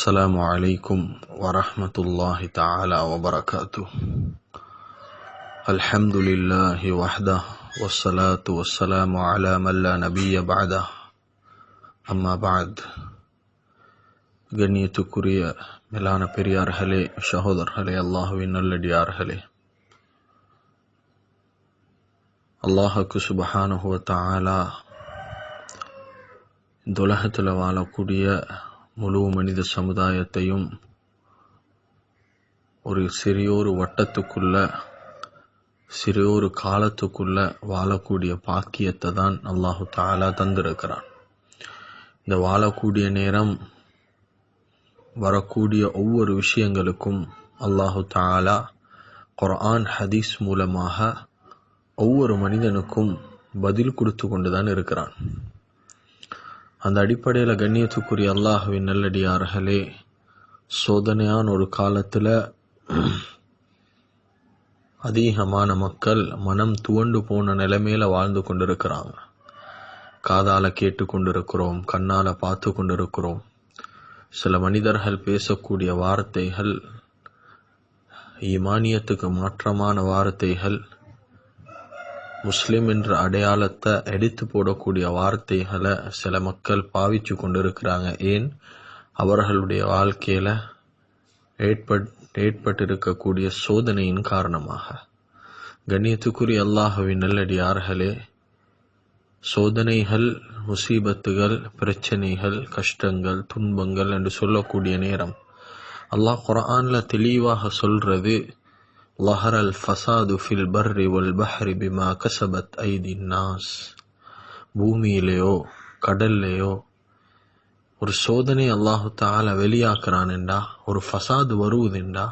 السلام عليكم ورحمة الله تعالى وبركاته الحمد لله وحده والصلاة والسلام على من لا نبي بعده أما بعد கண்ணியத்துக்குரிய மேலான பெரியார்களே சகோதரர்களே அல்லாஹுவின் நல்லடியார்களே அல்லாஹுக்கு சுபஹானுஹுவ தாலா இந்த உலகத்தில் வாழக்கூடிய முழு மனித சமுதாயத்தையும் ஒரு சிறியோரு வட்டத்துக்குள்ள சிறியோரு காலத்துக்குள்ள வாழக்கூடிய பாக்கியத்தை தான் அல்லாஹு தாலா தந்திருக்கிறான். இந்த வாழக்கூடிய நேரம் வரக்கூடிய ஒவ்வொரு விஷயங்களுக்கும் அல்லாஹு தாலா குர்ஆன் ஹதீஸ் மூலமாக ஒவ்வொரு மனிதனுக்கும் பதில் கொடுத்து கொண்டு தான் இருக்கிறான். அந்த அடிப்படையில் கண்ணியத்துக்குரிய அல்லாஹுவின் நல்லடியார்களே சோதனையான ஒரு காலத்தில் அதிகமான மக்கள் மனம் துவண்டு போன நிலைமையில் வாழ்ந்து கொண்டிருக்கிறாங்க. காதால் கேட்டு கொண்டிருக்கிறோம் கண்ணால் பார்த்து கொண்டிருக்கிறோம். சில மனிதர்கள் பேசக்கூடிய வார்த்தைகள் ஈமானியத்துக்கு மாற்றமான வார்த்தைகள் முஸ்லிம் என்ற அடையாளத்தை எடுத்து போடக்கூடிய வார்த்தைகளை சில மக்கள் பாவிச்சு கொண்டிருக்கிறாங்க. ஏன்? அவர்களுடைய வாழ்க்கையில் ஏற்பட் ஏற்பட்டிருக்கக்கூடிய சோதனையின் காரணமாக. கண்ணியத்துக்குரிய அல்லாஹுவின் நல்லடியார்களே சோதனைகள் முசீபத்துகள் பிரச்சனைகள் கஷ்டங்கள் துன்பங்கள் என்று சொல்லக்கூடிய நேரம். அல்லாஹ் குரானில் தெளிவாக சொல்கிறது ظهر الفساد في البر والبحر بما كسبت أيدي الناس பூமியிலேயோ கடல்லையோ ஒரு சோதனை அல்லாஹு தால வெளியாக்குறான்டா ஒரு ஃபசாது வருவதுண்டா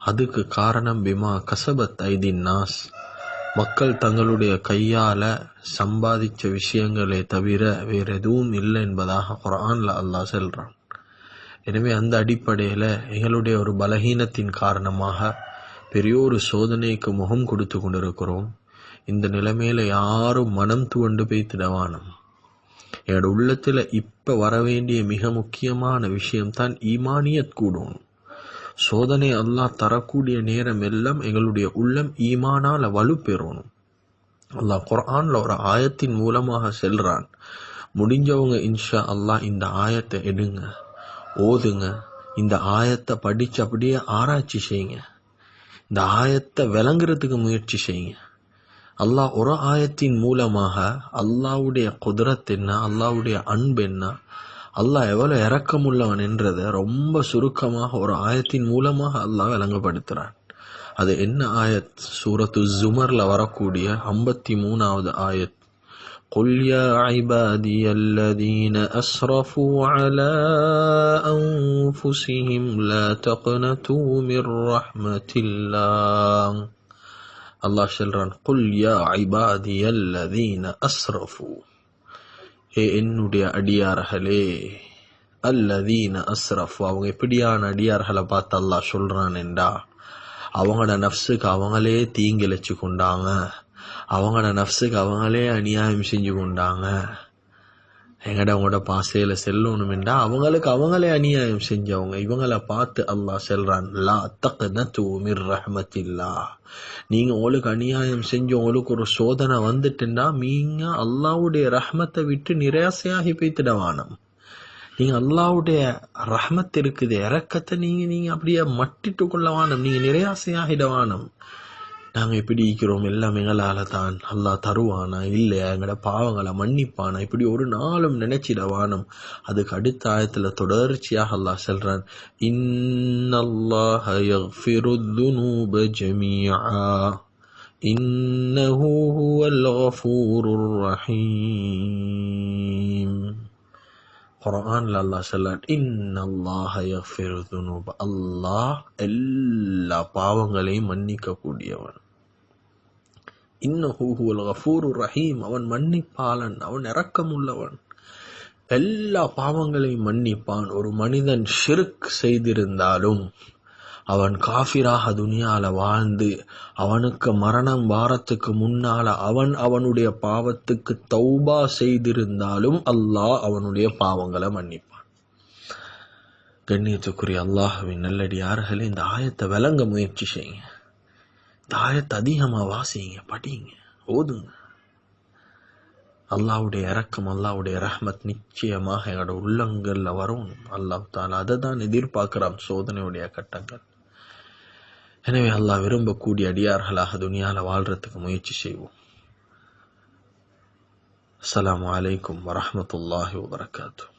அதுக்கு காரணம் பிமா கசபத் ஐதின் நாஸ் மக்கள் தங்களுடைய கையால சம்பாதிச்ச விஷயங்களே தவிர வேற எதுவும் இல்லை என்பதாக குரான்ல அல்லாஹ் சொல்றான் எனவே அந்த அடிப்படையில் எங்களுடைய ஒரு பலகீனத்தின் காரணமாக பெரிய ஒரு சோதனைக்கு முகம் கொடுத்து கொண்டிருக்கிறோம். இந்த நிலைமையில யாரும் மனம் துவண்டு பேய்த்திடவானம் என்னோட உள்ளத்தில் இப்போ வர வேண்டிய மிக முக்கியமான விஷயம்தான் ஈமானியத் கூடும். சோதனை அல்லாஹ் தரக்கூடிய நேரம் எல்லாம் எங்களுடைய உள்ளம் ஈமானால் வலுப்பெறணும் அல்லாஹ் குரானில் ஒரு ஆயத்தின் மூலமாக செல்றான். முடிஞ்சவங்க இன்ஷா அல்லாஹ் இந்த ஆயத்தை எடுங்க ஓதுங்க. இந்த ஆயத்தை படித்து அப்படியே ஆராய்ச்சி செய்யுங்க. இந்த ஆயத்தை விளங்குறதுக்கு முயற்சி செய்யுங்க. அல்லாஹ் ஒரு ஆயத்தின் மூலமாக அல்லாவுடைய குதிரத் என்ன அல்லாவுடைய அன்பு என்ன அல்லாஹ் எவ்வளவு இறக்கமுள்ளவன் என்றதை ரொம்ப சுருக்கமாக ஒரு ஆயத்தின் மூலமாக அல்லாஹ் விளங்கப்படுத்துறான். அது என்ன ஆயத்? சூரத்து ஜுமரில் வரக்கூடிய ஐம்பத்தி மூணாவது ஆயத். قل يا عبادي الذين أسرفوا على أنفسهم لا تقنطوا من رحمة الله அல்லாஹ் சொல்றான் குல் யா ஐபாதி அல்லதீன அஸ்ரஃபு ஏ என்னுடைய அடியார்களே அல்லதீன அஸ்ரஃபு அவங்க எப்படியான அடியார்களை பார்த்து அல்லாஹ் சொல்றான் என்றா அவங்களோட நஃப்ஸுக்கு அவங்களே தீங்கிழைச்சு கொண்டாங்க அவங்களோட நஃப்ஸுக்கு அவங்களே அநியாயம் செஞ்சு கொண்டாங்க. எங்கடா அவங்களோட பாசையில செல்லணும்டா அவங்களுக்கு அவங்களே அநியாயம் செஞ்சவங்க. இவங்கள பார்த்து அல்லாஹ் செல்றான் லா தக்னது மிர் ரஹ்மத்தில்லா. நீங்க உங்களுக்கு அநியாயம் செஞ்சு உங்களுக்கு ஒரு சோதனை வந்துட்டுண்டா நீங்க அல்லாவுடைய ரஹமத்தை விட்டு நிராசையாகி போய்த்திடவானம். நீங்க அல்லாவுடைய ரஹமத் இருக்குது இறக்கத்தை நீங்க நீங்க அப்படியே மட்டிட்டு கொள்ளவானம் நீங்க நிராசையாகிடவானம். நாங்கள் எப்படி இருக்கிறோம்? எல்லாம் எங்களால் தான் அல்லாஹ் தருவானா? இல்லையா எங்களோட பாவங்களை மன்னிப்பானா? இப்படி ஒரு நாளும் நினைச்சிடவானம் அதுக்கு அடுத்த ஆயத்தில் தொடர்ச்சியாக அல்லாஹ் சொல்றான் இன்னல்லாஹ யக்ஃபிரு இன்னஹு ஹுவல் கஃபூருர் ரஹீம். குர்ஆன்ல அல்லாஹ் சொல்றான் இன்னல்லாஹ யக்ஃபிரு துனூப அல்லாஹ் எல்லா பாவங்களையும் மன்னிக்கக்கூடியவன் கூடியவன் இன்னஹூல் கஃபூரு ரஹீம். அவன் மன்னிப்பாளன். அவன் இரக்கமுள்ளவன். எல்லா பாவங்களையும் மன்னிப்பான். ஒரு மனிதன் ஷிர்க் செய்திருந்தாலும் அவன் காஃபிராக துனியால வாழ்ந்து அவனுக்கு மரணம் வாரத்துக்கு முன்னால அவன் அவனுடைய பாவத்துக்கு தௌபா செய்திருந்தாலும் அல்லாஹ் அவனுடைய பாவங்களை மன்னிப்பான். கண்ணியத்துக்குரிய அல்லாஹுவின் நல்லடியார்களே இந்த ஆயத்தை விளங்க முயற்சி செய்யுங்க. தாயத்தை அதிகமாக வாசிங்க படிங்க ஓதுங்க. அல்லாவுடைய இறக்கம் அல்லாவுடைய ரஹ்மத் நிச்சயமாக எங்களோட உள்ளங்கள்ல வரும் அல்லாஹ் தான் அதை தான் எதிர்பார்க்குறான் சோதனையுடைய கட்டங்கள். எனவே அல்லாஹ் விரும்பக்கூடிய அடியார்களாக துனியால வாழ்றதுக்கு முயற்சி செய்வோம். அஸ்லாம் வலைக்கம் வரமத்துல்லாஹி வபரகாத்துஹ்